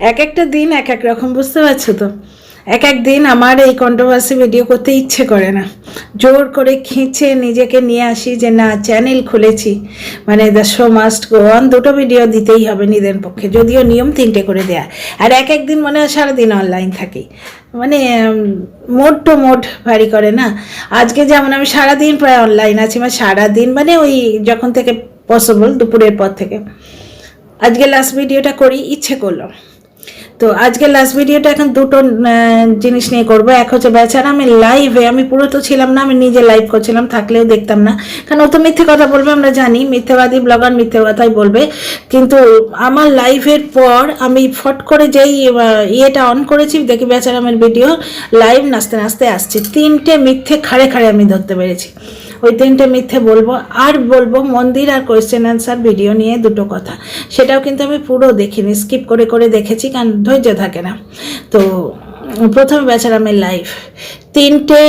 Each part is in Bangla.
এক একটা দিন এক এক রকম, বুঝতে পারছ তো? এক এক দিন আমার এই কন্ট্রোভার্সি ভিডিও করতে ইচ্ছে করে না। জোর করে খিঁচে নিজেকে নিয়ে আসি যে, না চ্যানেল খুলেছি। মানে the show must go on দুটো ভিডিও দিতেই হবে নিজের পক্ষে, যদিও নিয়ম তিনটে করে দেয়া। আর এক এক দিন মনে হয় সারাদিন অনলাইন থাকি। মানে মোড টু মোড ভারি করে না। আজকে যেমন আমি সারাদিন প্রায় অনলাইন আছি মানে সারাদিন মানে ওই যখন থেকে পসিবল দুপুরের পর থেকে। আজকে লাস্ট ভিডিওটা করি, ইচ্ছে করল। তো আজকে লাস্ট ভিডিওটা এখন দুটো জিনিস নিয়ে করব। এক হচ্ছে বেচারা আমি লাইভে আমি পুরো তো ছিলাম না, আমি নিজে লাইভ করছিলাম, থাকলেও দেখতাম না। কারণ ও তো মিথ্যে কথা বলবে, আমরা জানি, মিথ্যেবাদী ব্লগার মিথ্যে কথাই বলবে। কিন্তু আমার লাইভের পর আমি ফট করে যেই ইয়েটা অন করেছি, দেখি বেচারা আমার ভিডিও লাইভ নাচতে নাচতে আসছে। তিনটে মিথ্যে খাড়ে খাড়ে আমি ধরতে পেরেছি। ওই তিনটে মিথ্যে বলব, আর বলব মন্দির আর কোয়েশ্চেন অ্যান্সার ভিডিও নিয়ে দুটো কথা। সেটাও কিন্তু আমি পুরো দেখিনি স্কিপ করে করে দেখেছি, কারণ ধৈর্য থাকে না। তো, প্রথমে প্রথমে আমি লাইফ তিনটে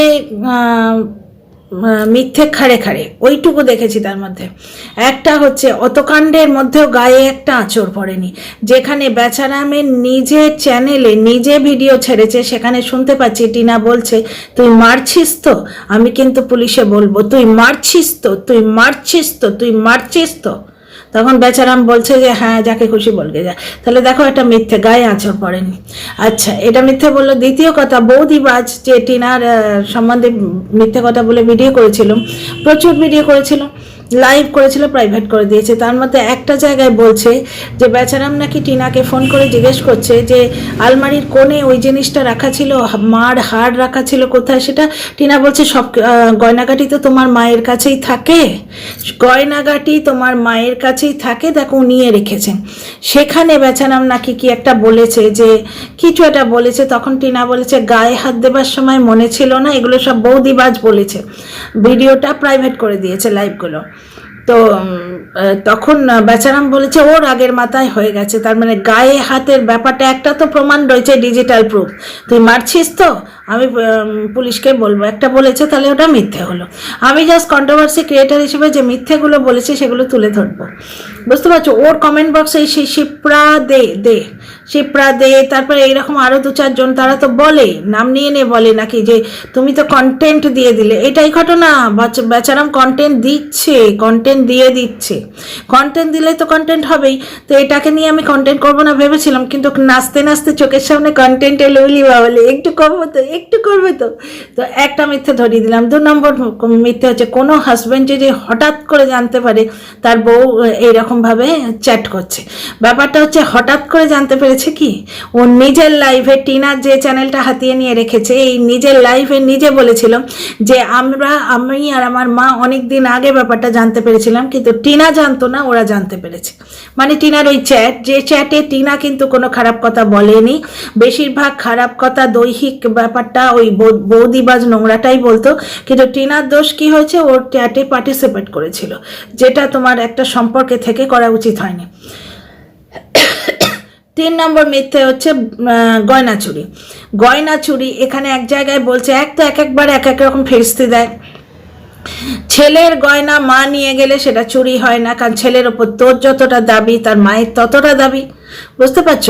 মিথ্যে খাড়ে খাড়ে। ওইটুকু দেখেছি তার মধ্যে। একটা হচ্ছে, অতকাণ্ডের মধ্যেও গায়ে একটা আঁচড় পড়েনি। যেখানে বেচারামের নিজে চ্যানেলে নিজে ভিডিও ছেড়েছে, সেখানে শুনতে পাচ্ছি, টিনা বলছে, তুই মারছিস তো? আমি কিন্তু পুলিশে বলব, তুই মারছিস তো, তুই মারছিস তো, তুই মারছিস তো। তখন বেচারাম বলছে যে হ্যাঁ যাকে খুশি বলকে যা। তাহলে দেখো একটা মিথ্যে গায়ে আঁচড় পড়েনি। আচ্ছা এটা মিথ্যে বলল। দ্বিতীয় কথা, বৌদিবাজ, যে টিনার সম্বন্ধে মিথ্যে কথা বলে ভিডিও করেছিল, প্রচুর ভিডিও করেছিল। লাইভ করেছিল প্রাইভেট করে দিয়েছে। তার মধ্যে একটা জায়গায় বলছে যে, বেচারাম নাকি টিনাকে ফোন করে জিজ্ঞেস করছে যে, আলমারির কোণে ওই জিনিসটা রাখা ছিল, মার হাড় রাখা ছিল কোথায়? সেটা টিনা বলছে, সব গয়নাগাটি তো তোমার মায়ের কাছেই থাকে। গয়নাগাটি তোমার মায়ের কাছেই থাকে, দেখো নিয়ে রেখেছেন সেখানে বেচারাম নাকি কি একটা বলেছে যে, কিছু একটা বলেছে, তখন টিনা বলেছে, গায়ে হাত দেবার সময় মনে ছিল না, এগুলো সব বৌদিবাজ বলেছে। ভিডিওটা প্রাইভেট করে দিয়েছে লাইভগুলো তো তখন বেচারাম বলেছে, ওর আগের মাথায় হয়ে গেছে। তার মানে গায়ে, হাতের ব্যাপারটা, একটা তো প্রমাণ রয়েছে ডিজিটাল প্রুফ তুই মারছিস তো? আমি পুলিশকে বলব। একটা বলেছে, তাহলে ওটা মিথ্যে হলো। আমি জাস্ট কন্ট্রোভার্সি ক্রিয়েটার হিসেবে যে মিথ্যেগুলো বলেছে, সেগুলো তুলে ধরবো। বুঝতে পারছ? ওর কমেন্ট বক্সে সেই শিপ্রা দে দে। শিপ্রা দে, তারপরে এইরকম আরও দু চারজন, তারা তো বলে, নাম নিয়ে নিয়ে বলে নাকি যে তুমি তো কন্টেন্ট দিয়ে দিলে। এটাই ঘটনা, বাচ- বেচারাম কন্টেন্ট দিচ্ছে কন্টেন্ট দিয়ে দিচ্ছে। কন্টেন্ট দিলে তো কন্টেন্ট হবেই। তো এটাকে নিয়ে আমি কন্টেন্ট করব না ভেবেছিলাম, কিন্তু নাচতে নাচতে চোখের সামনে কন্টেন্ট এলো উলি বাবলে একটু করব তো, একটু করবে তো। তো একটা মিথ্যে ধরিয়ে দিলাম, দু নম্বর মিথ্যে হচ্ছে কোনো হাজব্যান্ড যে হঠাৎ করে জানতে পারে, তার বউ এইরকমভাবে চ্যাট করছে। ব্যাপারটা হচ্ছে হঠাৎ করে জানতে পেরেছে কি? ও নিজের লাইভে টিনার যে চ্যানেলটা হাতিয়ে নিয়ে রেখেছে, এই নিজের লাইভে নিজে বলেছিল যে আমরা, আমি আর আমার মা অনেক দিন আগে ব্যাপারটা জানতে পেরেছিলাম, কিন্তু টিনা জানতো না, ওরা জানতে পেরেছে। মানে টিনার ওই চ্যাট যে চ্যাটে টিনা কিন্তু কোনো খারাপ কথা বলেনি, বেশিরভাগ খারাপ কথা দৈহিক ব্যাপারটা ওই বৌদিবাজ নোংরাটাই বলতো, কিন্তু টিনার দোষ কি হয়েছে? ওর চ্যাটে পার্টিসিপেট করেছিল, যেটা তোমার একটা সম্পর্কে থেকে করা উচিত হয়নি। তিন নম্বর মিথ্যে হচ্ছে গয়না চুরি গয়না চুরি এখানে এক জায়গায় বলছে, এক তো এক একবার এক এক রকম ফেরস্তি দেয়। ছেলের গয়না মা নিয়ে গেলে সেটা চুরি হয় না, কারণ ছেলের ওপর তোর যতটা দাবি, তার মায়ের ততটা দাবি। বুঝতে পারছ?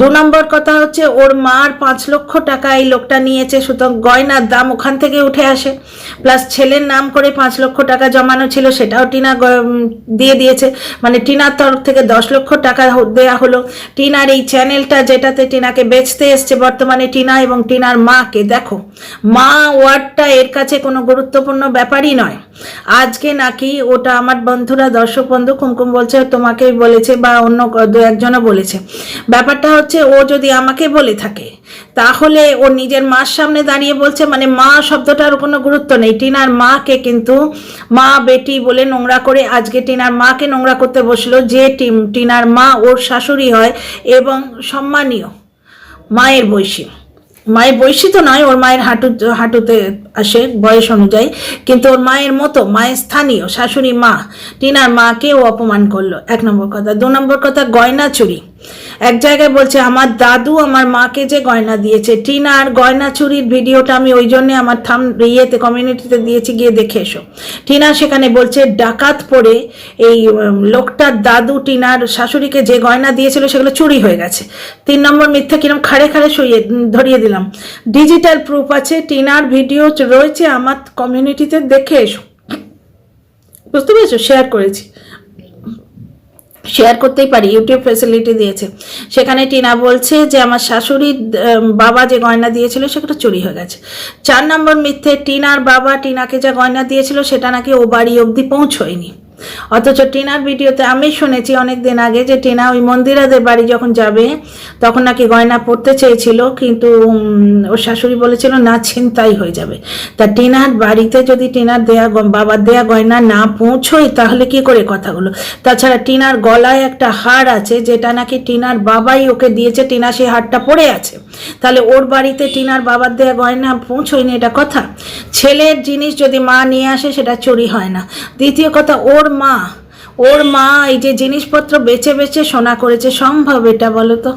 দু নম্বর কথা হচ্ছে, ওর মার পাঁচ লক্ষ টাকা এই লোকটা নিয়েছে, সুতরাং গয়নার দাম ওখান থেকে উঠে আসে। প্লাস ছেলের নাম করে পাঁচ লক্ষ টাকা জমানো ছিল, সেটাও টিনা দিয়ে দিয়েছে। মানে টিনার তরফ থেকে দশ লক্ষ টাকা দেয়া হলো। টিনার এই চ্যানেলটা যেটাতে টিনাকে বেচতে এসছে বর্তমানে টিনা এবং টিনার মাকে, দেখো, মা ওয়ার্ডটা এর কাছে কোনো গুরুত্বপূর্ণ ব্যাপারই নয়। আজকে নাকি ওটা আমার বন্ধুরা, দর্শক বন্ধু কুমকুম বলছে, তোমাকেই বলেছে বা অন্য দু একজনও বলেছে। ব্যাপারটা হচ্ছে, ও যদি আমাকে বলে থাকে, তাহলে ও নিজের মার সামনে দাঁড়িয়ে বলছে মানে মা শব্দটার কোনো গুরুত্ব নেই। টিনার মাকে কিন্তু মা বেটি বলে নোংরা করে, আজকে টিনার মাকে নোংরা করতে বসল, যে টিনার মা ওর শাশুড়ি হয় এবং সম্মানীয় মায়ের বৈশী মায়ের বয়সী তো নয়, ওর মায়ের হাঁটু, হাঁটুতে আসে বয়স অনুযায়ী। কিন্তু ওর মায়ের মতো, মায়ের স্থানীয় শাশুড়ি মা, টিনার মাকে ও অপমান করল। এক নম্বর কথা। দু নম্বর কথা, গয়না চুরি। এক জায়গায় বলছে আমার দাদু আমার মাকে যে গয়না দিয়েছে টিনার গয়না চুরির ভিডিওটা আমি ওই জন্যে আমার থাম ইয়েতে কমিউনিটিতে দিয়েছি গিয়ে দেখে এসো। টিনা সেখানে বলছে ডাকাত পড়ে এই লোকটার দাদু টিনার শাশুড়িকে যে গয়না দিয়েছিল সেগুলো চুরি হয়ে গেছে। তিন নম্বর মিথ্যা কিরম খাড়ে খাড়ে উম, ধরিয়ে দিলাম। ডিজিটাল প্রুফ আছে টিনার ভিডিও রয়েছে আমার কমিউনিটিতে দেখে এসো। বুঝতে পেরেছ? শেয়ার করেছি। শেয়ার করতেই পারি ইউটিউব ফেসিলিটি দিয়েছে। সেখানে টিনা বলছে যে, আমার শাশুড়ির বাবা যে গয়না দিয়েছিল, সেটা চুরি হয়ে গেছে। চার নম্বর মিথ্যে, টিনার বাবা টিনাকে যা গয়না দিয়েছিল, সেটা নাকি ও বাড়ি অবধি পৌঁছয়নি। অথচ টিনার ভিডিওতে আমি শুনেছি অনেক দিন আগে যে টিনা ওই মন্দিরাদের বাড়ি যখন যাবে, তখন নাকি গয়না পড়তে চেয়েছিল, কিন্তু ওর শাশুড়ি বলেছিল, না, ছিনতাই হয়ে যাবে। তা টিনার বাড়িতে যদি টিনার দেয়া বাবার দেয়া গয়না না পৌঁছয়, তাহলে কি করে কথাগুলো তাছাড়া টিনার গলায় একটা হার আছে, যেটা নাকি টিনার বাবাই ওকে দিয়েছে, টিনা সেই হারটা পড়ে আছে। তাহলে ওর বাড়িতে টিনার বাবার দেয়া গয়না পৌঁছয়নি, এটা কথা? ছেলের জিনিস যদি মা নিয়ে আসে, সেটা চুরি হয় না। দ্বিতীয় কথা, ওর মা, ওর মা এই যে জিনিসপত্র বেছে বেছে সোনা করেছে, সম্ভব এটা বলো তো?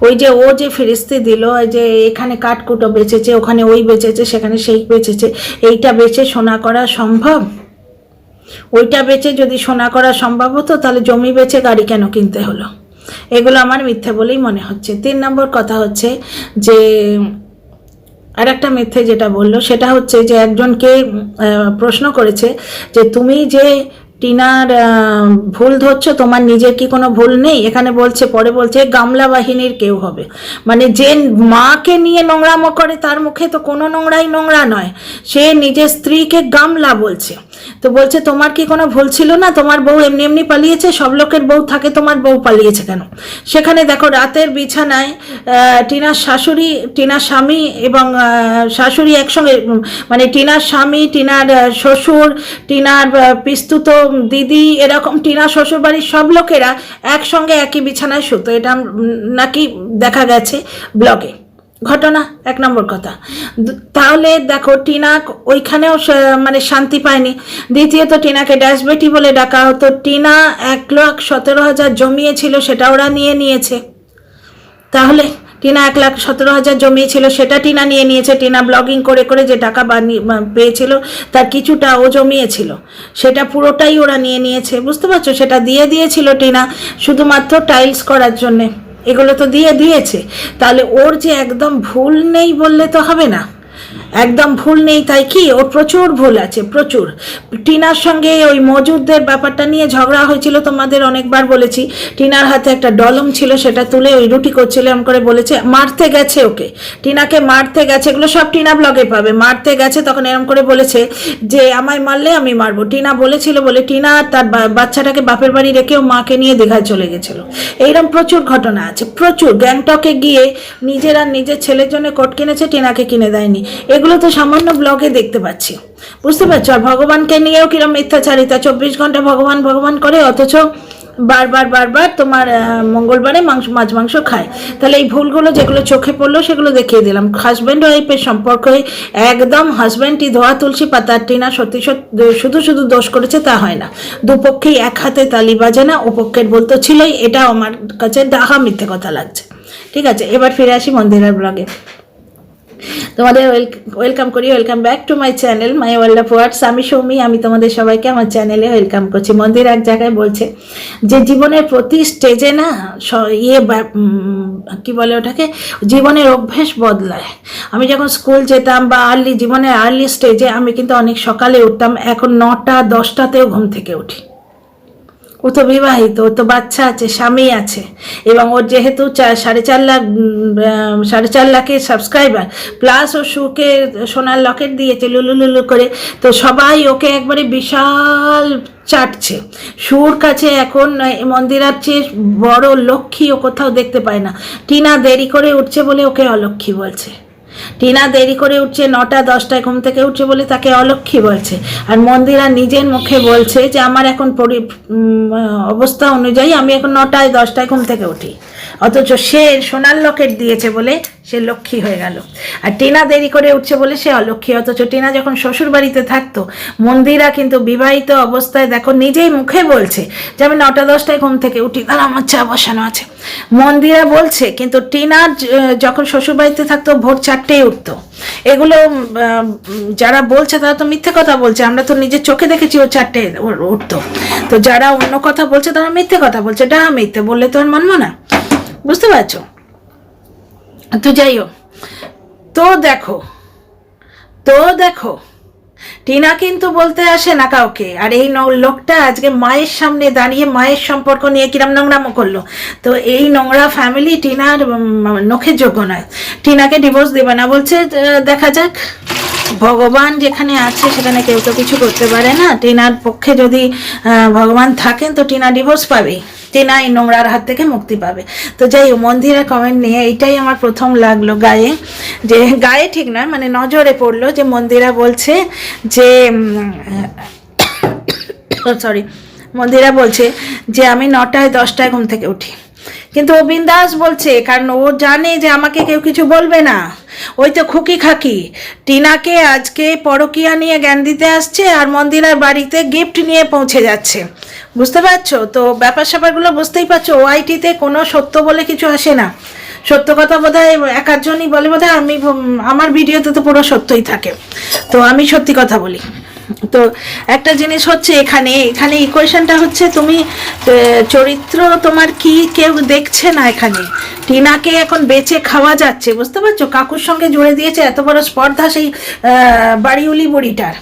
ওই যে ও যে ফিরিস্তি দিল ওই যে এখানে কাঠকুটো বেচেছে ওখানে ওই বেচেছে সেখানে সেই বেচেছে এইটা বেচে সোনা করা সম্ভব? ওইটা বেচে যদি সোনা করা সম্ভব হতো, তাহলে জমি বেচে গাড়ি কেন কিনতে হলো? এগুলো আমার মিথ্যে বলেই মনে হচ্ছে। তিন নম্বর কথা হচ্ছে যে আর একটা মিথ্যে যেটা বলল সেটা হচ্ছে যে একজনকে প্রশ্ন করেছে যে তুমি যে টিনার ভুল ধরছো, তোমার নিজের কি কোনো ভুল নেই? এখানে বলছে, পরে বলছে গামলা বাহিনীর কেউ হবে। মানে যে মাকে নিয়ে নোংরামো করে, তার মুখে তো কোনো নোংরাই নোংরা নয়। সে নিজের স্ত্রীকে গামলা বলছে। তো বলছে, তোমার কি কোনো ভুল ছিল না? তোমার বউ এমনি এমনি পালিয়েছে? সব লোকের বউ থাকে, তোমার বউ পালিয়েছে কেন? সেখানে দেখো, রাতের বিছানায় টিনার শাশুড়ি, টিনার স্বামী এবং শাশুড়ি একসঙ্গে মানে টিনার স্বামী, টিনার শ্বশুর, টিনার পিস্তুত দিদি, এরকম টিনা শ্বশুরবাড়ির সব লোকেরা একসঙ্গে একই বিছানায় শুতো। এটা নাকি দেখা গেছে ব্লগে। ঘটনা, এক নম্বর কথা। তাহলে দেখো, টিনা ওইখানেও মানে শান্তি পায়নি। দ্বিতীয়ত, টিনাকে ড্যাশবেটি বলে ডাকা হতো। টিনা এক লাখ সতেরো হাজার জমিয়েছিল, সেটা ওরা নিয়ে নিয়েছে। তাহলে টিনা এক লাখ সতেরো হাজার জমিয়েছিল, সেটা টিনা নিয়ে নিয়েছে। টিনা ব্লগিং করে করে যে টাকা বানিয়ে পেয়েছিল, তার কিছুটা ও জমিয়েছিল। সেটা পুরোটাই ওরা নিয়ে নিয়েছে। বুঝতে পারছ? সেটা দিয়ে দিয়েছিল টিনা শুধুমাত্র টাইলস করার জন্যে। এগুলো তো দিয়ে দিয়েছে। তাহলে ওর যে একদম ভুল নেই বললে তো হবে না। একদম ভুল নেই, তাই কি? ওর প্রচুর ভুল আছে, প্রচুর। টিনার সঙ্গে ওই মজুরদের ব্যাপারটা নিয়ে ঝগড়া হয়েছিল, তোমাদের অনেকবার বলেছি। টিনার হাতে একটা ডলম ছিল, সেটা তুলে ওই রুটি করছিল এরকম করে বলেছে, মারতে গেছে ওকে। টিনাকে মারতে গেছে, এগুলো সব টিনা ব্লগে পাবে। মারতে গেছে, তখন এরম করে বলেছে যে, আমায় মারলে আমি মারবো। টিনা বলেছিল বলে টিনা তার বাচ্চাটাকে বাপের বাড়ি রেখেও মাকে নিয়ে দীঘায় চলে গেছিল। এইরকম প্রচুর ঘটনা আছে, প্রচুর। গ্যাংটকে গিয়ে নিজের আর নিজের ছেলের জন্য কোট কিনেছে, টিনাকে কিনে দেয়নি। এগুলো তো সামান্য ব্লগে দেখতে পাচ্ছি। বুঝতে পারছ? আর ভগবানকে নিয়েও কিরম মিথ্যাচারিতা? চব্বিশ ঘণ্টা ভগবান ভগবান করে, অথচ বারবার বারবার তোমার মঙ্গলবারে মাংস, মাছ, মাংস খায়। তাহলে এই ভুলগুলো যেগুলো চোখে পড়ল, সেগুলো দেখিয়ে দিলাম। হাজব্যান্ড ওয়াইফের সম্পর্কে একদম হাজব্যান্ডটি ধোয়া তুলসী পাতার টিনা সত্যি সত্যি শুধু শুধু দোষ করেছে তা হয় না। দুপক্ষেই এক হাতে তালি বাজে না ওপক্ষের বলতো ছিলই। এটা আমার কাছে ডাহা মিথ্যে কথা লাগছে। ঠিক আছে, এবার ফিরে আসি মন্দিরের ব্লগে তোমাদের ওয়েলকাম করি welcome back to my channel my world of words আমি সৌমি, আমি তোমাদের সবাইকে আমার চ্যানেলে ওয়েলকাম করছি। মন্দির এক জায়গায় বলছে যে জীবনের প্রতি স্টেজে না ইয়ে কি বলে ওটাকে? জীবনের অভ্যেস বদলায়। আমি যখন স্কুল যেতাম বা আর্লি জীবনের আর্লি স্টেজে আমি কিন্তু অনেক সকালে উঠতাম। এখন নটা, দশটাতেও ঘুম থেকে উঠি। ও তো বিবাহিত, ও তো বাচ্চা আছে, স্বামী আছে। এবং ওর যেহেতু সাড়ে চার লাখ সাড়ে চার লাখের সাবস্ক্রাইবার প্লাস ও সুকে সোনার লকেট দিয়েছে লুলু করে, তো সবাই ওকে একবারে বিশাল চাটছে। সুর কাছে এখন মন্দিরার চেয়ে বড় লক্ষ্মী ও কোথাও দেখতে পায় না। টিনা দেরি করে উঠছে বলে ওকে অলক্ষ্মী বলছে। টিনা দেরি করে উঠছে, নটা, দশটায় ঘুম থেকে উঠছে বলে তাকে অলক্ষী বলছে। আর মন্দিরা নিজের মুখে বলছে যে, আমার এখন পরি অবস্থা অনুযায়ী আমি এখন নটায়, দশটায় ঘুম থেকে উঠি। অথচ সে সোনার লকেট দিয়েছে বলে সে লক্ষ্মী হয়ে গেল। আর টিনা দেরি করে উঠছে বলে সে অলক্ষ্মী, অথচ টিনা যখন শ্বশুর বাড়িতে থাকতো, মন্দিরা কিন্তু বিবাহিত অবস্থায় দেখো নিজেই মুখে বলছে যে আমি নটা দশটায় ঘুম থেকে উঠি তাহলে আমার চা বসানো আছে। মন্দিরা বলছে, কিন্তু টিনা যখন শ্বশুর বাড়িতে থাকতো, ভোর চারটেই উঠতো। এগুলো যারা বলছে তারা তো মিথ্যে কথা বলছে, আমরা তো নিজের চোখে দেখেছি ও চারটে উঠতো। তো যারা অন্য কথা বলছে তারা মিথ্যে কথা বলছে, ডাহা মিথ্যে, বললে তো আর মানবো না। বুঝতে পারছ? তো যাই হোক তো দেখো তো দেখো, টিনা কিন্তু বলতে আসে না কাউকে। আর এই লোকটা আজকে মায়ের সামনে দাঁড়িয়ে মায়ের সম্পর্ক নিয়ে কিরম নোংরামো করল। তো এই নোংরা ফ্যামিলি টিনার নখের যোগ্য নয়। টিনাকে ডিভোর্স দেবে না বলছে দেখা যাক। ভগবান যেখানে আছে সেখানে কেউ তো কিছু করতে পারে না। টিনার পক্ষে যদি ভগবান থাকেন তো টিনা ডিভোর্স পাবেই। টিনা এই নোংরার হাত থেকে মুক্তি পাবে। তো যাই হোক, মন্দিরের কমেন্ট নিয়ে এইটাই আমার প্রথম লাগল গায়ে। যে গায়ে ঠিক নয় মানে নজরে পড়ল যে মন্দিরা বলছে যে সরি মন্দিরা বলছে যে আমি নটায়, দশটায় ঘুম থেকে উঠি। কিন্তু ও বিন্দাস বলছে, কারণ ও জানে যে আমাকে কেউ কিছু বলবে না। ওই তো খুকি খাকি। টিনাকে আজকে পরকিয়া নিয়ে জ্ঞান দিতে আসছে আর মন্দিরার বাড়িতে গিফট নিয়ে পৌঁছে যাচ্ছে। বুঝতে পারছ? তো ব্যাপার স্যাপারগুলো বুঝতেই পারছ ওআইটিতে কোনো সত্য বলে কিছু আসে না। সত্য কথা বোধ হয় এক আধজনই বলে বোধ আমি আমার ভিডিওতে তো পুরো সত্যই থাকে। তো আমি সত্যি কথা বলি। তো একটা জিনিস হচ্ছে এখানে এখানে ইকুয়েশনটা হচ্ছে তুমি চরিত্র তোমার কি কেউ দেখছে না এখানে? টিনাকে এখন বেচে খাওয়া যাচ্ছে, বুঝতে পারছ? কাকুর সঙ্গে জুড়ে দিয়েছে এত বড় স্পর্ধা সেই বাড়িউলি বুড়িটার।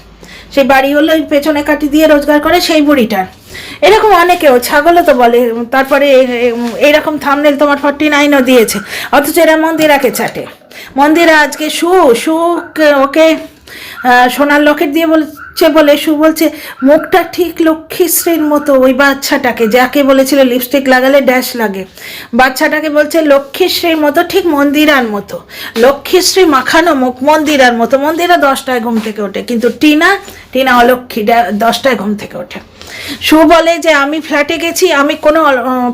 সেই বাড়িওয়ালা পেছনে কাটি দিয়ে রোজগার করে সেই বুড়িটার। এরকম অনেকেও, ছাগলও তো বলে, তারপরে এইরকম থামনেল তোমার ফর্টি নাইনও দিয়েছে। অথচ এরা মন্দিরাকে চাটে। মন্দিরা আজকে সু সু ওকে সোনার লকেট দিয়ে বলছে বলে সু বলছে, মুখটা ঠিক লক্ষ্মীশ্রীর মতো ওই বাচ্চাটাকে। যাকে বলেছিল লিপস্টিক লাগালে ড্যাশ লাগে। বাচ্চাটাকে বলছে লক্ষ্মীশ্রীর মতো ঠিক মন্দিরার মতো। লক্ষ্মীশ্রী মাখানো মুখ মন্দিরার মতো। মন্দিরা দশটায় ঘুম থেকে ওঠে, কিন্তু টিনা টিনা অলক্ষ্মী দশটায় ঘুম থেকে ওঠে। সু বলে যে, আমি ফ্ল্যাটে গেছি, আমি কোনো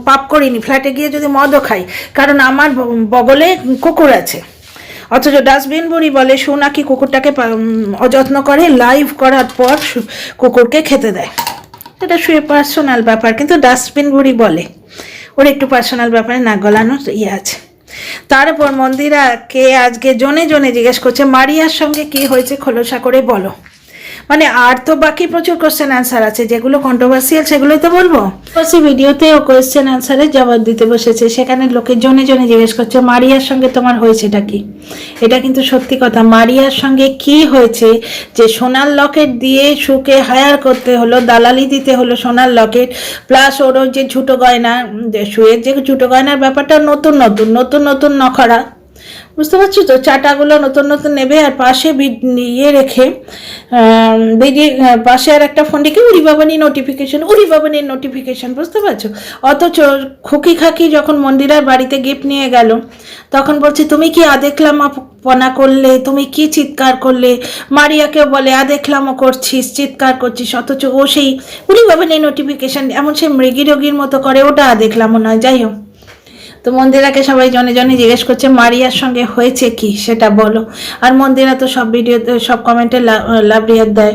পাপ করিনি। ফ্ল্যাটে গিয়ে যদি মদও খাই, কারণ আমার বগলে কুকুর আছে। অথচ ডাস্টবিন বুড়ি বলে শু নাকি কুকুরটাকে অযত্ন করে? লাইভ করার পর কুকুরকে খেতে দেয়। এটা শুয়ে পার্সোনাল ব্যাপার, কিন্তু ডাস্টবিন বুড়ি বলে। ওর একটু পার্সোনাল ব্যাপারে না গলানোর ইয়ে আছে। তারপর মন্দিরাকে আজকে জনে জনে জিজ্ঞেস করছে, মারিয়ার সঙ্গে কি হয়েছে খোলসা করে বলো। মানে আর তো বাকি প্রচুর কোশ্চেন অ্যান্সার আছে। যেগুলো কন্ট্রোভার্সিয়াল সেগুলোই তো বলব। সে ভিডিওতে ও কোয়েশ্চেন অ্যান্সারের জবাব দিতে বসেছে। সেখানে লোকে জনে জনে জিজ্ঞেস করছে মারিয়ার সঙ্গে তোমার হয়েছেটা কি? এটা কিন্তু সত্যি কথা। মারিয়ার সঙ্গে কি হয়েছে? যে সোনার লকেট দিয়ে সুকে হায়ার করতে হলো দালালি দিতে হলো সোনার লকেট প্লাস ওর যে ঝুটো গয়না উম, যে ঝুটো গয়নার ব্যাপারটা নতুন নতুন নতুন নতুন নখরা। বুঝতে পারছ তো? চাটাগুলো নতুন নতুন নেবে আর পাশে ইয়ে রেখে বেরিয়ে পাশে আর একটা ফোন রেখে উড়ি বাবানি নোটিফিকেশন উড়ি বাবানির নোটিফিকেশন বুঝতে পারছ? অথচ খুকি খাকি যখন মন্দিরার বাড়িতে গিফট নিয়ে গেল, তখন বলছে, তুমি কি আদেখলাম পনা করলে? তুমি কি চিৎকার করলে? মারিয়াকে বলে, আদেখলামও করছিস, চিৎকার করছিস। অথচ ও সেই উড়ি বাবানি নোটিফিকেশন এমন সে মৃগী রোগীর মতো করে, ওটা আদেখলামও নয়। যাই হোক। তো মন্দিরাকে সবাই জনে জনে জিজ্ঞেস করছে, মারিয়ার সঙ্গে হয়েছে কি? সেটা বলো। আর মন্দিরা তো সব ভিডিওতে সব কমেন্টে লাভ রিয়াক দেয়।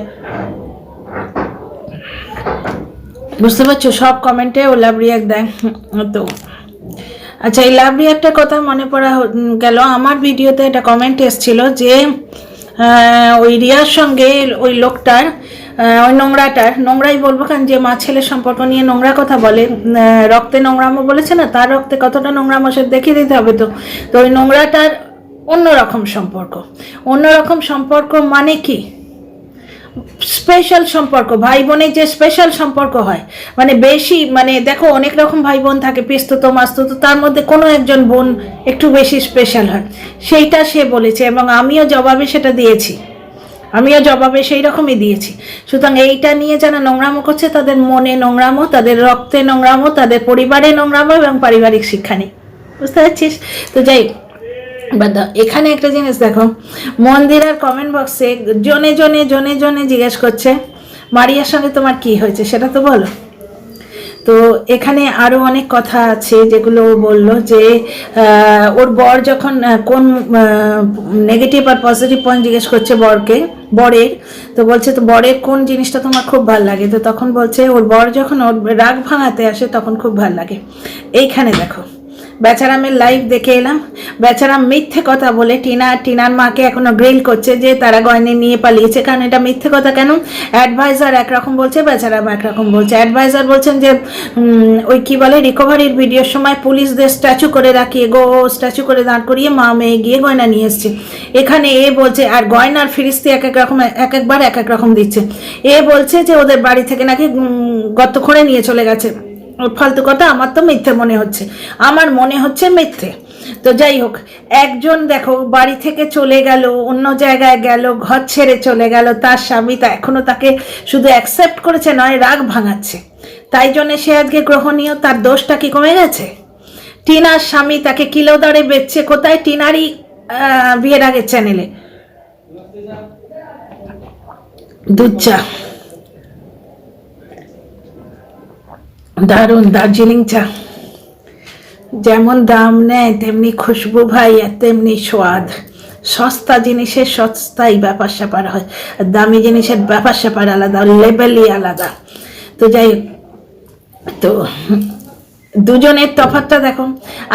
বুঝতে পারছ? সব কমেন্টে ও লাভ রিয়াক দেয়। তো আচ্ছা এই লাভ রিয়াকটার কথা মনে পড়া গেল। আমার ভিডিওতে একটা কমেন্ট এসেছিল যে ওই রিয়ার সঙ্গে ওই লোকটার ওই নোংরাটার নোংরাই বলব কারণ যে মা ছেলের সম্পর্ক নিয়ে নোংরা কথা বলে রক্তে নোংরামো বলেছে না? তার রক্তে কতটা নোংরামো সে দেখিয়ে দিতে হবে তো? তো ওই নোংরাটার অন্যরকম সম্পর্ক। অন্যরকম সম্পর্ক মানে কি? স্পেশাল সম্পর্ক, ভাই বোনের যে স্পেশাল সম্পর্ক হয়। মানে বেশি মানে দেখো, অনেক রকম ভাই বোন থাকে, পেস্তত, মাস্তত, তার মধ্যে কোনো একজন বোন একটু বেশি স্পেশাল হয়। সেইটা সে বলেছে এবং আমিও জবাবে সেটা দিয়েছি। আমিও জবাবে সেই রকমই দিয়েছি। সুতরাং এইটা নিয়ে যারা নোংরামো করছে, তাদের মনে নোংরামো, তাদের রক্তে নোংরামো, তাদের পরিবারে নোংরামো এবং পারিবারিক শিক্ষা নেই। বুঝতে পারছিস? তো যাই এখানে একটা জিনিস দেখো মন্দিরার কমেন্ট বক্সে জনে জনে জনে জনে জিজ্ঞেস করছে, মারিয়ার সঙ্গে তোমার কি হয়েছে সেটা তো বলো। তো এখানে আরও অনেক কথা আছে যেগুলো ও বলল যে ওর বর যখন কোন নেগেটিভ আর পজিটিভ পয়েন্ট জিজ্ঞেস করছে বরকে, বরের, তো বলছে তো বরের কোন জিনিসটা তোমার খুব ভালো লাগে? তো তখন বলছে ওর বর যখন ওর রাগ ভাঙাতে আসে তখন খুব ভালো লাগে। এইখানে দেখো। বেচারামের লাইভ দেখে এলাম। বেচারাম মিথ্যে কথা বলে টিনা, টিনার মাকে এখনও গ্রিল করছে যে তারা গয়নে নিয়ে পালিয়েছে। কারণ এটা মিথ্যে কথা কেন? অ্যাডভাইজার একরকম বলছে বেচারাম একরকম বলছে। অ্যাডভাইজার বলছেন যে ওই কি বলে রিকভারির ভিডিওর সময় পুলিশদের স্ট্যাচু করে রাখিয়ে, গো স্ট্যাচু করে দাঁড় করিয়ে মা মেয়ে গিয়ে গয়না নিয়ে এসছে। এখানে এ বলছে, আর গয়নার ফিরিস্তি এক এক রকম, এক একবার এক এক রকম দিচ্ছে। এ বলছে যে, ওদের বাড়ি থেকে নাকি গর্ত করে নিয়ে চলে গেছে। ফালতু কথা, আমার তো মিথ্যে মনে হচ্ছে। আমার মনে হচ্ছে মিথ্যে। তো যাই হোক, একজন দেখো বাড়ি থেকে চলে গেল, অন্য জায়গায় গেল, ঘর ছেড়ে চলে গেল, তার স্বামী তা এখনও তাকে শুধু অ্যাকসেপ্ট করেছে নয়, রাগ ভাঙাচ্ছে। তাই জন্যে সে আজকে গ্রহণীয়, তার দোষটা কি কমে গেছে? টিনার স্বামী তাকে কিলো দরে বেচছে কোথায়? টিনারই বিয়ের আগের চ্যানেলে দুধ দারুণ দার্জিলিং চা। যেমন দাম নেয়, তেমনি খুশবু ভাই, আর তেমনি স্বাদ সস্তা জিনিসের সস্তাই ব্যাপার স্যাপার হয়। আর দামি জিনিসের ব্যাপার স্যাপার আলাদা লেভেলই আলাদা। তো যাই তো দুজনের তফাৎটা দেখো।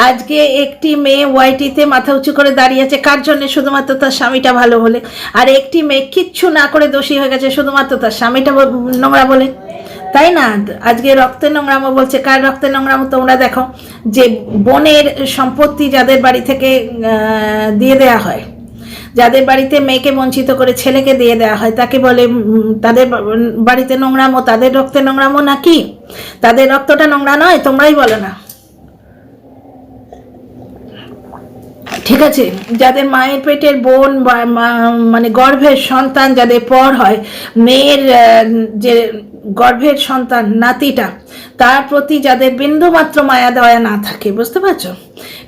আজকে একটি মেয়ে ওয়াইটিতে মাথা উঁচু করে দাঁড়িয়েছে কার জন্য? শুধুমাত্র তার স্বামীটা ভালো বলে আর একটি মেয়ে কিচ্ছু না করে দোষী হয়ে গেছে। শুধুমাত্র তার স্বামীটা নোংরা বলে। তাই না? আজকে রক্তের নোংরামো বলছে, কার রক্তের নোংরামো তোমরা দেখো, যে বোনের সম্পত্তি যাদের বাড়ি থেকে দিয়ে দেয়া হয়, যাদের বাড়িতে মেয়েকে বঞ্চিত করে ছেলেকে দিয়ে দেওয়া হয়, তাকে বলে তাদের বাড়িতে নোংরামো, তাদের রক্তে নোংরামো নাকি? তাদের রক্তটা নোংরা নয়, তোমরাই বলো না। ঠিক আছে? যাদের মায়ের পেটের বোন বা মানে গর্ভের সন্তান যাদের পর হয়, মেয়ের যে গর্ভের সন্তান, নাতিটা, তার প্রতি যাদের বিন্দু মাত্র মায়া, দয়া না থাকে, বুঝতে পারছ?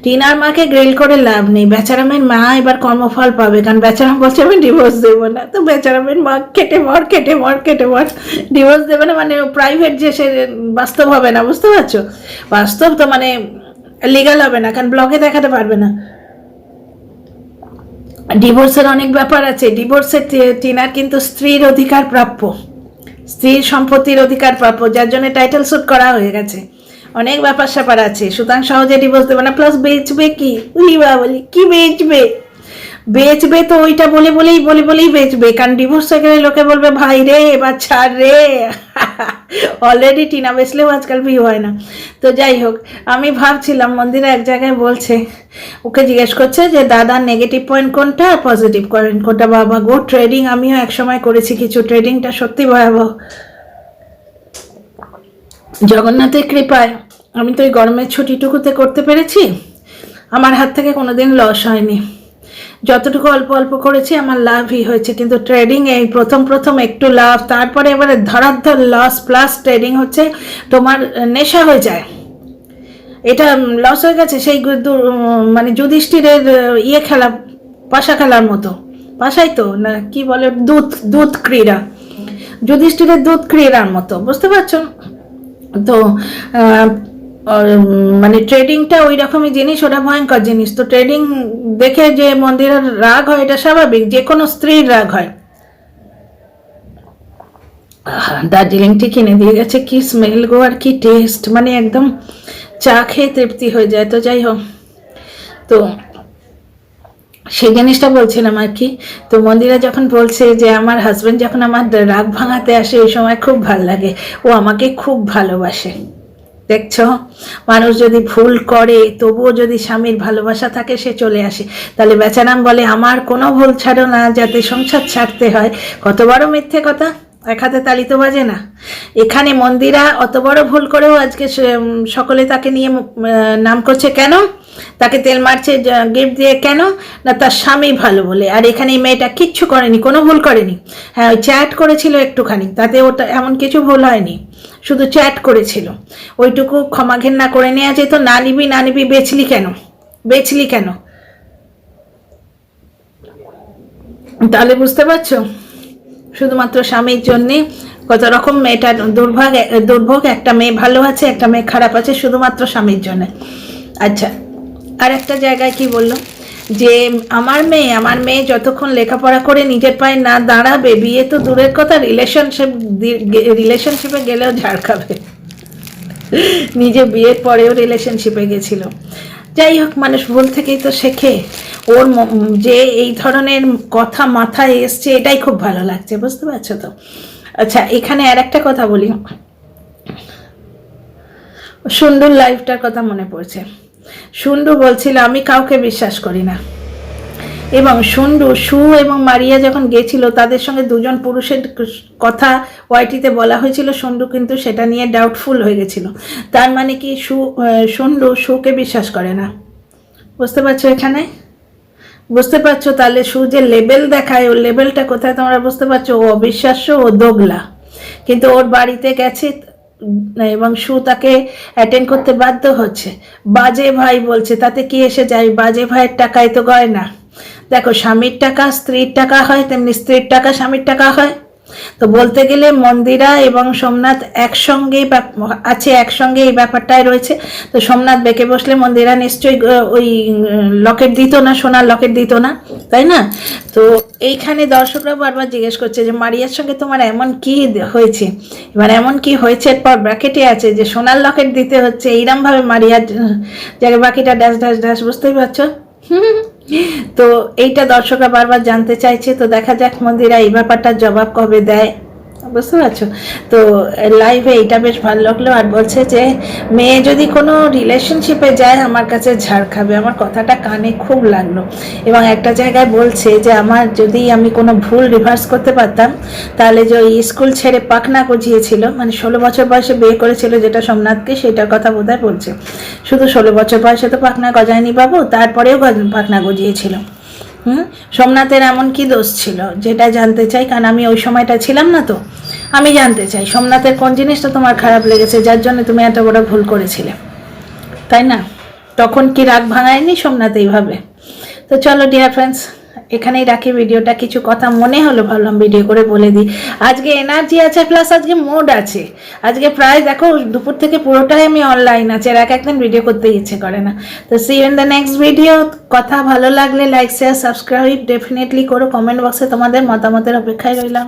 টিনার মাকে গ্রিল করে লাভ নেই। বেচারামের মা এবার কর্মফল পাবে, কারণ বেচারাম বলছে, আমি ডিভোর্স দেবো না। তো বেচারামের মা কেটে মর কেটে মর কেটে মর। ডিভোর্স দেবে না মানে প্রাইভেট যে সে বাস্তব হবে না, বুঝতে পারছ? বাস্তব তো মানে লিগাল হবে না, কারণ ব্লগে দেখাতে পারবে না। ডিভোর্সের অনেক ব্যাপার আছে। ডিভোর্সের টিনার কিন্তু স্ত্রীর অধিকার প্রাপ্য। স্ত্রীর সম্পত্তির অধিকার প্রাপ্য, যার জন্য টাইটেল শুট করা হয়ে গেছে। অনেক ব্যাপার স্যাপার আছে। সুতরাং সহজে ডিভোর্স দেবে না। প্লাস বেচবে কি? উলি বলি কি বেচবে? বেচবে তো ওইটা বলে বলেই বলে বলেই বেচবে। কারণ ডিভোর্স হয়ে গেলে লোকে বলবে, ভাই রে, এবার ছাড় রে। অলরেডি টিনা বেচলেও আজকাল বিয়ে হয় না। তো যাই হোক, আমি ভাবছিলাম, মন্দিরে এক জায়গায় বলছে, ওকে জিজ্ঞেস করছে যে দাদার নেগেটিভ পয়েন্ট কোনটা আর পজিটিভ পয়েন্ট কোনটা? বাবা, গো ট্রেডিং আমিও একসময় করেছি কিছু ট্রেডিংটা সত্যি ভয়াবহ। জগন্নাথের কৃপায়, আমি তো ওই গরমের ছুটিটুকুতে করতে পেরেছি। আমার হাত থেকে কোনোদিন লস হয়নি। যতটুকু অল্প অল্প করেছি, আমার লাভই হয়েছে। কিন্তু ট্রেডিং এই প্রথম প্রথম একটু লাভ, তারপরে এবারে ধরাধর লস প্লাস ট্রেডিং হচ্ছে, তোমার নেশা হয়ে যায়। এটা লস হয়ে গেছে, সেই মানে যুধিষ্ঠিরের ইয়ে খেলা, পাশা খেলার মতো। পাশাই তো, না, কি বলে দুধ দুধ ক্রীড়া। যুধিষ্ঠিরের দুধ ক্রীড়ার মতো, বুঝতে পারছ? তো মানে ট্রেডিংটা ওই রকমই জিনিস, ওটা ভয়ঙ্কর জিনিস। তো ট্রেডিং দেখে যে মন্দিরের রাগ হয়, এটা স্বাভাবিক যে কোনো স্ত্রীর রাগ হয়। দার্জিলিং টি কিনে দিয়ে গেছে কি স্মেল গো আর কি টেস্ট মানে একদম চা খেয়ে তৃপ্তি হয়ে যায়। তো যাই হোক, তো সেই জিনিসটা বলছিলাম আর কি। তো মন্দিরা যখন বলছে যে আমার হাজবেন্ড যখন আমার রাগ ভাঙাতে আসে ওই সময় খুব ভালো লাগে। ও আমাকে খুব ভালোবাসে। দেখছ? মানুষ যদি ভুল করে, তবুও যদি স্বামীর ভালোবাসা থাকে, সে চলে আসে। তাহলে বেচারাম বলে, আমার কোনো ভুল ছাড়ো না, যাতে সংসার ছাড়তে হয়। কত বড় মিথ্যে কথা। এক হাতে তালি তো বাজে না। এখানে মন্দিরা অত বড় ভুল করেও আজকে সকলে তাকে নিয়ে নাম করছে। কেন? তাকে তেল মারছে গিফট দিয়ে কেন? না, তার স্বামী ভালো বলে। আর এখানে এই মেয়েটা কিচ্ছু করেনি, কোনো ভুল করেনি। হ্যাঁ ওই চ্যাট করেছিল একটুখানি, তাতে ওটা এমন কিছু ভুল হয়নি, শুধু চ্যাট করেছিল। ওইটুকু ক্ষমা ঘেন্না করে নেওয়া যেত, না নিবি না নিবি, বেচলি কেন? বেচলি কেন? তাহলে বুঝতে পারছ? শুধুমাত্র স্বামীর জন্যে কত রকম মেয়েটা দুর্ভাগ, দুর্ভোগ, একটা মেয়ে ভালো আছে, একটা মেয়ে খারাপ আছে, শুধুমাত্র স্বামীর জন্য। আচ্ছা আর একটা জায়গায় কি বলল? যে আমার মেয়ে আমার মেয়ে যতক্ষণ লেখাপড়া করে নিজের পায়ে না দাঁড়াবে, বিয়ে তো দূরের কথা রিলেশনশিপ রিলেশনশিপে গেলেও ঝাড় খাবে। নিজে বিয়ের পরেও রিলেশনশিপে গেছিল। যাই হোক, মানুষ ভুল থেকেই তো শেখে। ওর যে এই ধরনের কথা মাথায় এসছে, এটাই খুব ভালো লাগছে, বুঝতে পারছ তো? আচ্ছা এখানে আর একটা কথা বলি। সুন্দর লাইফটার কথা মনে পড়ছে। সুন্দর বলছিল, আমি কাউকে বিশ্বাস করি না। এবং সুন্ডু সু এবং মারিয়া যখন গেছিল, তাদের সঙ্গে দুজন পুরুষের কথা ওয়াইটিতে বলা হয়েছিল। সুন্ডু কিন্তু সেটা নিয়ে ডাউটফুল হয়ে গেছিল। তার মানে কি, সু সুন্ডু সুকে বিশ্বাস করে না। বুঝতে পারছ এখানে? বুঝতে পারছ? তাহলে সু যে লেভেল দেখায়, ওর লেবেলটা কোথায় তোমরা বুঝতে পারছ? ও অবিশ্বাস্য, ও দোগলা। কিন্তু ওর বাড়িতে গেছে এবং সু তাকে অ্যাটেন্ড করতে বাধ্য হচ্ছে। বাজে ভাই বলছে, তাতে কি এসে যায়? বাজে ভাইয়ের টাকায় তো গয় না দেখো, স্বামীর টাকা, স্ত্রীর টাকা হয়, তেমনি স্ত্রীর টাকা, স্বামীর টাকা হয়। তো বলতে গেলে মন্দিরা এবং সোমনাথ একসঙ্গেই আছে, একসঙ্গে এই ব্যাপারটাই রয়েছে। তো সোমনাথ বেঁকে বসলে মন্দিরা নিশ্চয়ই ওই লকেট দিত না, সোনার লকেট দিত না, তাই না? তো এইখানে দর্শকরা বারবার জিজ্ঞেস করছে যে, মারিয়ার সঙ্গে তোমার এমন কি হয়েছে? এবার এমন কি হয়েছে? এরপর ব্র্যাকেটে আছে যে, সোনার লকেট দিতে হচ্ছে, এইরমভাবে মারিয়ার জায়গায় বাকিটা ড্যাশ ড্যাশ ড্যাশ বুঝতেই পারছ? হুম। তো এইটা দর্শকরা বারবার জানতে চাইছে, তো দেখা যাক মন্দিরা এই ব্যাপারটা জবাব কবে দেয়। বুঝতে পারছ? তো লাইভে এইটা বেশ ভালো লাগল আর বলছে যে, মেয়ে যদি কোনো রিলেশনশিপে যায়, আমার কাছে ঝাড় খাবে। আমার কথাটা কানে খুব লাগল। এবং একটা জায়গায় বলছে যে, আমার যদি আমি কোনো ভুল রিভার্স করতে পারতাম, তাহলে যে ওই স্কুল ছেড়ে পাখনা গজিয়েছিল মানে ষোলো বছর বয়সে বিয়ে করেছিল যেটা সোমনাথকে, সেটার কথা বোধহয় বলছে। শুধু ষোলো বছর বয়সে তো পাখনা গজায়নি বাবু, তারপরেও পাখনা গজিয়েছিল। হুম? সোমনাথের এমন কি দোষ ছিল? যেটা জানতে চাই, কারণ আমি ওই সময়টা ছিলাম না তো। আমি জানতে চাই, সোমনাথের কোন জিনিসটা তোমার খারাপ লেগেছে, যার জন্য তুমি এত বড় ভুল করেছিলে? তাই না? তখন কি রাগ ভাঙায়নি সোমনাথ এইভাবে? তো চলো ডিয়ার ফ্রেন্ডস এখানেই রাখি ভিডিওটা। কিছু কথা মনে হলো ভাবলাম ভিডিও করে বলে দিই। আজকে এনার্জি আছে প্লাস আজকে মোড আছে। আজকে প্রায় দেখো, দুপুর থেকে পুরোটাই আমি অনলাইন আছে, আর এক একদিন ভিডিও করতে ইচ্ছে করে না। তো see in the next video কথা ভালো লাগলে লাইক শেয়ার সাবস্ক্রাইব ডেফিনেটলি করো। কমেন্ট বক্সে তোমাদের মতামতের অপেক্ষায় রইলাম।